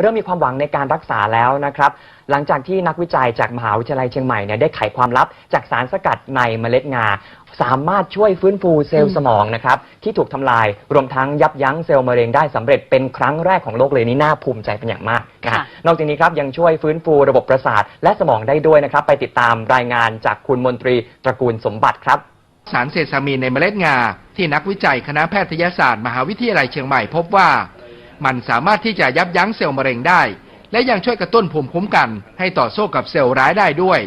เริ่มมีความหวังในการรักษาแล้วนะครับ หลังจากที่นักวิจัยจากมหาวิทยาลัยเชียงใหม่เนี่ยได้ไขความลับจากสารสกัดในเมล็ดงา สามารถช่วยฟื้นฟูเซลล์สมองนะครับที่ถูกทำลายรวมทั้งยับยั้งเซลล์มะเร็งได้สำเร็จเป็นครั้งแรกของโลกเลยนี่น่าภูมิใจเป็นอย่างมากนะฮะค่ะนอกจากนี้ครับยังช่วยฟื้นฟูระบบประสาทและสมองได้ด้วยนะครับ ไปติดตามรายงานจากคุณมนตรีตระกูลสมบัติครับ สารเซซามีนในเมล็ดงา ที่นักวิจัยคณะแพทยศาสตร์ มหาวิทยาลัยเชียงใหม่พบว่า มันสามารถที่จะยับยั้งเซลล์มะเร็งได้ และยังช่วยกระตุ้นภูมิคุ้มกัน ให้ต่อสู้กับเซลล์ร้ายได้ด้วย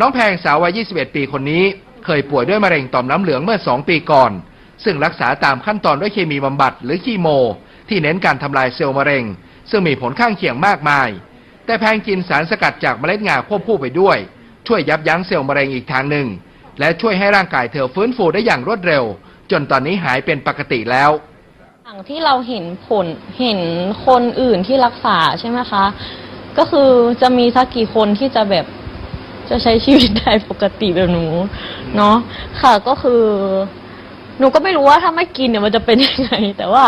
น้องแพงสาววัย 21 ปีคนนี้ เคยป่วยด้วยมะเร็งต่อมน้ำเหลืองเมื่อ 2 ปีก่อน ซึ่งรักษาตามขั้นตอนด้วยเคมีบำบัดหรือคีโม ที่เน้นการทำลายเซลล์มะเร็ง ซึ่งมีผลข้างเคียงมากมาย แต่แพงกินสารสกัดจากเมล็ดงาควบคู่ไปด้วย ช่วยยับยั้งเซลล์มะเร็งอีกทางหนึ่งและช่วยให้ร่างกายเธอฟื้นฟูได้อย่างรวดเร็ว จนตอนนี้หายเป็นปกติแล้ว อย่างที่เราเห็นผลเห็นคนอื่นที่รักษาใช่ไหมคะ ก็คือจะมีสักกี่คนที่จะแบบจะใช้ชีวิตได้ปกติแบบหนูเนาะค่ะก็คือ หนูก็ไม่รู้ว่าถ้าไม่กินเนี่ยมันจะเป็นยังไง แต่ว่า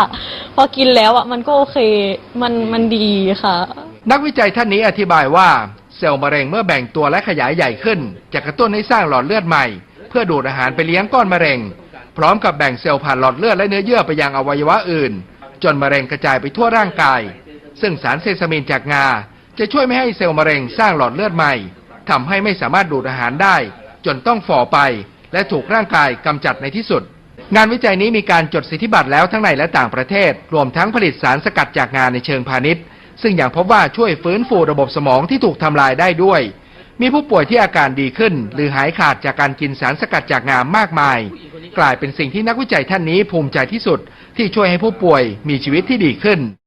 พอกินแล้วอะมันก็โอเคมันมันดีค่ะ นักวิจัยท่านนี้อธิบายว่า เซลล์มะเร็งเมื่อแบ่งตัวและขยายใหญ่ขึ้น จะกระตุ้นให้สร้างหลอดเลือดใหม่ เพื่อดูดอาหารไปเลี้ยงก้อนมะเร็ง พร้อมกับแบ่งเซลล์ผ่านหลอดเลือดและเนื้อเยื่อไปยังอวัยวะอื่น จนมะเร็งกระจายไปทั่วร่างกาย ซึ่งสารเซซามินจากงา จะช่วยไม่ให้เซลล์มะเร็งสร้างหลอดเลือดใหม่ทำให้ไม่สามารถดูดอาหารได้ จนต้องฝ่อไป และถูกร่างกายกำจัดในที่สุด งานวิจัยนี้มีการจดสิทธิบัตรแล้วทั้งในและต่างประเทศ รวมทั้งผลิตสารสกัดจากงานในเชิงพาณิชย์ ซึ่งอย่างพบว่าช่วยฟื้นฟูระบบสมองที่ถูกทำลายได้ด้วย มีผู้ป่วยที่อาการดีขึ้น หรือหายขาดจากการกินสารสกัดจากงามากมาย กลายเป็นสิ่งที่นักวิจัยท่านนี้ภูมิใจที่สุด ที่ช่วยให้ผู้ป่วยมีชีวิตที่ดีขึ้น